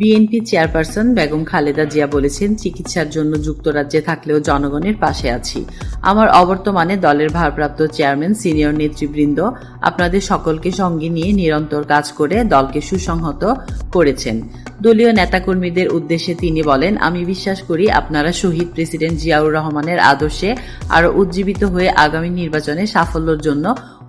BNP chairperson Begum Khaleda Zia বলেছেন, চিকিৎসার জন্য যুক্তরাজ্যে থাকলেও জনগণের পাশে আছি। আমার অবর্তমানে দলের ভারপ্রাপ্ত চেয়ারম্যান, সিনিয়র নেতৃবৃন্দ আপনাদের সকলকে সঙ্গে নিয়ে নিরন্তর কাজ করে দলকে সুসংহত করেছেন। দলীয় নেতাকর্মীদের উদ্দেশ্যে তিনি বলেন, আমি বিশ্বাস করি আপনারা শহীদ প্রেসিডেন্ট জিয়াউর রহমানের আদর্শে আরও উজ্জীবিত হয়ে আগামী নির্বাচনে সাফল্যের জন্য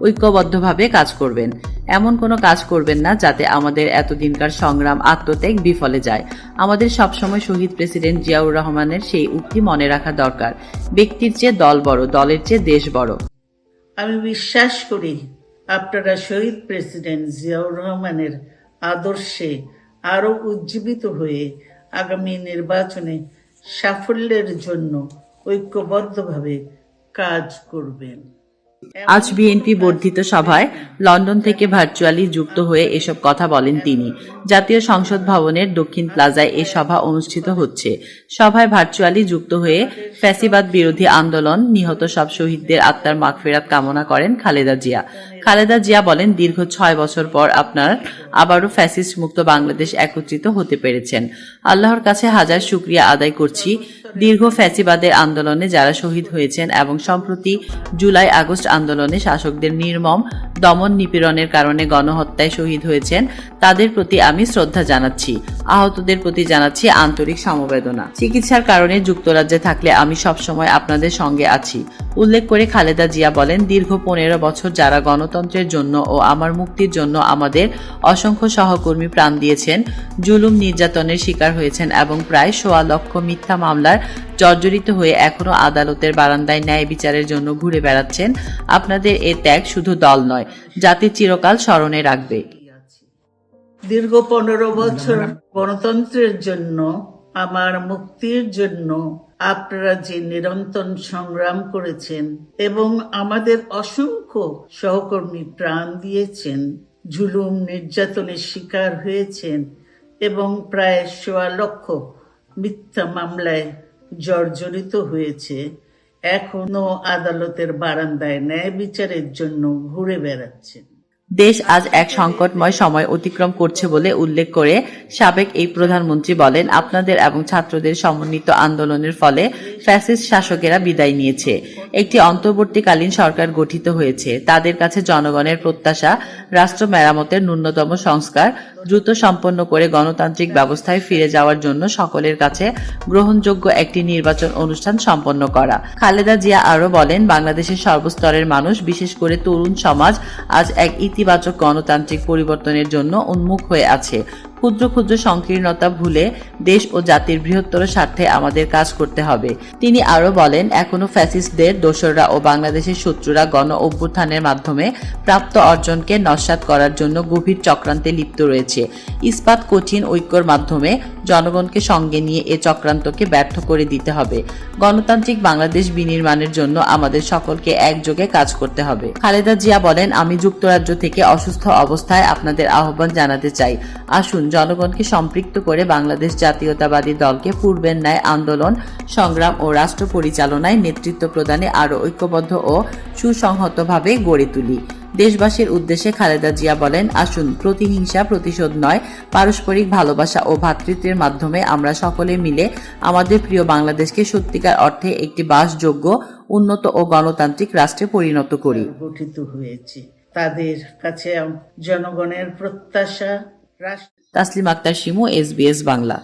ঐক্যবদ্ধভাবে কাজ করবেন। এমন কোনো কাজ করবেন না যাতে আমাদের এতদিনকার সংগ্রাম আত্মত্যাগ বিফলে যায়। আমাদের সবসময় শহীদ প্রেসিডেন্ট জিয়াউর রহমানের সেই উক্তি মনে রাখা দরকার। ব্যক্তির চেয়ে দল বড়, দলের চেয়ে দেশ বড়। আমি বিশ্বাস করি আপনারা শহীদ প্রেসিডেন্ট জিয়াউর রহমানের আদর্শে আরও উজ্জীবিত হয়ে আগামী নির্বাচনে সাফল্যের জন্য ঐক্যবদ্ধভাবে কাজ করবেন। আজ বিএনপি বর্ধিত সভায় লন্ডন থেকে ভার্চুয়ালি যুক্ত হয়ে এসব কথা বলেন তিনি। জাতীয় সংসদ ভবনের দক্ষিণ প্লাজায় এ সভা অনুষ্ঠিত হচ্ছে। সভায় ভার্চুয়ালি যুক্ত হয়ে ফ্যাসিবাদ বিরোধী আন্দোলন নিহত সব শহীদদের আত্মার মাগফেরাত কামনা করেন খালেদা জিয়া। খালেদা জিয়া বলেন, দীর্ঘ ছয় বছর পর আপনার আবারও ফ্যাসিস্ট মুক্ত বাংলাদেশ একত্রিত হতে পেরেছেন। আল্লাহর কাছে হাজার শুক্রিয়া আদায় করছি। দীর্ঘ ফ্যাসিবাদের আন্দোলনে যারা শহীদ হয়েছেন এবং সম্প্রতি জুলাই আগস্ট আন্দোলনে শাসকদের নির্মম দমন নিপীড়নের কারণে গণহত্যায় শহীদ হয়েছেন। তাদের প্রতি আমি শ্রদ্ধা জানাচ্ছি। আহতদের প্রতি জানাচ্ছি আন্তরিক সমবেদনা। চিকিৎসার কারণে যুক্তরাজ্যে থাকলে আমি সবসময় আপনাদের সঙ্গে আছি। উল্লেখ করে খালেদা জিয়া বলেন, দীর্ঘ পনেরো বছর যারা গণতন্ত্রের জন্য ও আমার মুক্তির জন্য আমাদের অসংখ্য সহকর্মী প্রাণ দিয়েছেন, জুলুম নির্যাতনের শিকার হয়েছেন এবং প্রায় সোয়া লক্ষ মিথ্যা মামলার জর্জরিত হয়ে এখনও আদালতের বারান্দায় ন্যায় বিচারের জন্য ঘুরে বেড়াচ্ছেন। আপনাদের এ ত্যাগ শুধু দল নয় জাতি চিরকাল স্মরণে রাখবে। দীর্ঘ পনেরো বছর গণতন্ত্রের জন্য, আমার মুক্তির জন্য আপনারা যে নিরন্তর সংগ্রাম করেছেন এবং আমাদের অসংখ্য সহকর্মী প্রাণ দিয়েছেন ঝুলুম নির্যাতনের শিকার হয়েছেন এবং প্রায় সোয়া লক্ষ মিথ্যা মামলায় জর্জরিত হয়েছে। এখনও আদালতের বারান্দায় ন্যায় বিচারের জন্য ঘুরে বেড়াচ্ছেন। দেশ আজ এক সংকটময় সময় অতিক্রম করছে বলে উল্লেখ করে সাবেক এই প্রধানমন্ত্রী বলেন, আপনাদের এবং ছাত্রদের সমন্বিত আন্দোলনের ফলে ফ্যাসিস্ট শাসকেরা বিদায় নিয়েছে। একটি অন্তর্বর্তীকালীন সরকার গঠিত হয়েছে। তাদের কাছে জনগণের প্রত্যাশা, রাষ্ট্র মেরামতের ন্যূনতম সংস্কার, দ্রুত সম্পন্ন করে গণতান্ত্রিক ব্যবস্থায় ফিরে যাওয়ার জন্য সকলের কাছে গ্রহণযোগ্য একটি নির্বাচন অনুষ্ঠান সম্পন্ন করা। খালেদা জিয়া আরও বলেন, বাংলাদেশের সর্বস্তরের মানুষ, বিশেষ করে তরুণ সমাজ, আজ এক ইতিবাচক গণতান্ত্রিক পরিবর্তনের জন্য উন্মুখ হয়ে আছে। ক্ষুদ্র ক্ষুদ্র সংকীর্ণতা ভুলে দেশ ও জাতির বৃহত্তর স্বার্থে আমাদের কাজ করতে হবে। তিনি আরও বলেন, এখনও ফ্যাসিস্টদের, দোসররা ও বাংলাদেশের শত্রুরা গণ অভ্যুত্থানের মাধ্যমে প্রাপ্ত অর্জনকে নস্যাৎ করার জন্য গভীর চক্রান্তে লিপ্ত রয়েছে। ইস্পাত কঠিন ঐক্যর মাধ্যমে জনগণকে সঙ্গে নিয়ে এ চক্রান্তকে ব্যর্থ করে দিতে হবে। গণতান্ত্রিক বাংলাদেশ বিনির্মাণের জন্য আমাদের সকলকে একযোগে কাজ করতে হবে। খালেদা জিয়া বলেন, আমি যুক্তরাজ্য থেকে অসুস্থ অবস্থায় আপনাদের আহ্বান জানাতে চাই। আসুন জনগণকে সম্পৃক্ত করে বাংলাদেশ জাতীয়তাবাদী দলকে পূর্বের ন্যায় আন্দোলন, সংগ্রাম ও রাষ্ট্র পরিচালনায় নেতৃত্ব প্রদানে আরও ঐক্যবদ্ধ ও সুসংহতভাবে গড়ে তুলি। দেশবাসীর উদ্দেশ্যে খালেদা জিয়া বলেন, আসুন, প্রতিহিংসা, প্রতিশোধ নয়, পারস্পরিক ভালোবাসা ও ভ্রাতৃত্বের মাধ্যমে আমরা সকলে মিলে আমাদের প্রিয় বাংলাদেশকে সত্যিকার অর্থে একটি বাসযোগ্য, উন্নত ও গণতান্ত্রিক রাষ্ট্রে পরিণত করি। গঠিত হয়েছে। তাদের কাছে জনগণের প্রত্যাশা তাসলিম আক্তার শিমু এস বাংলা।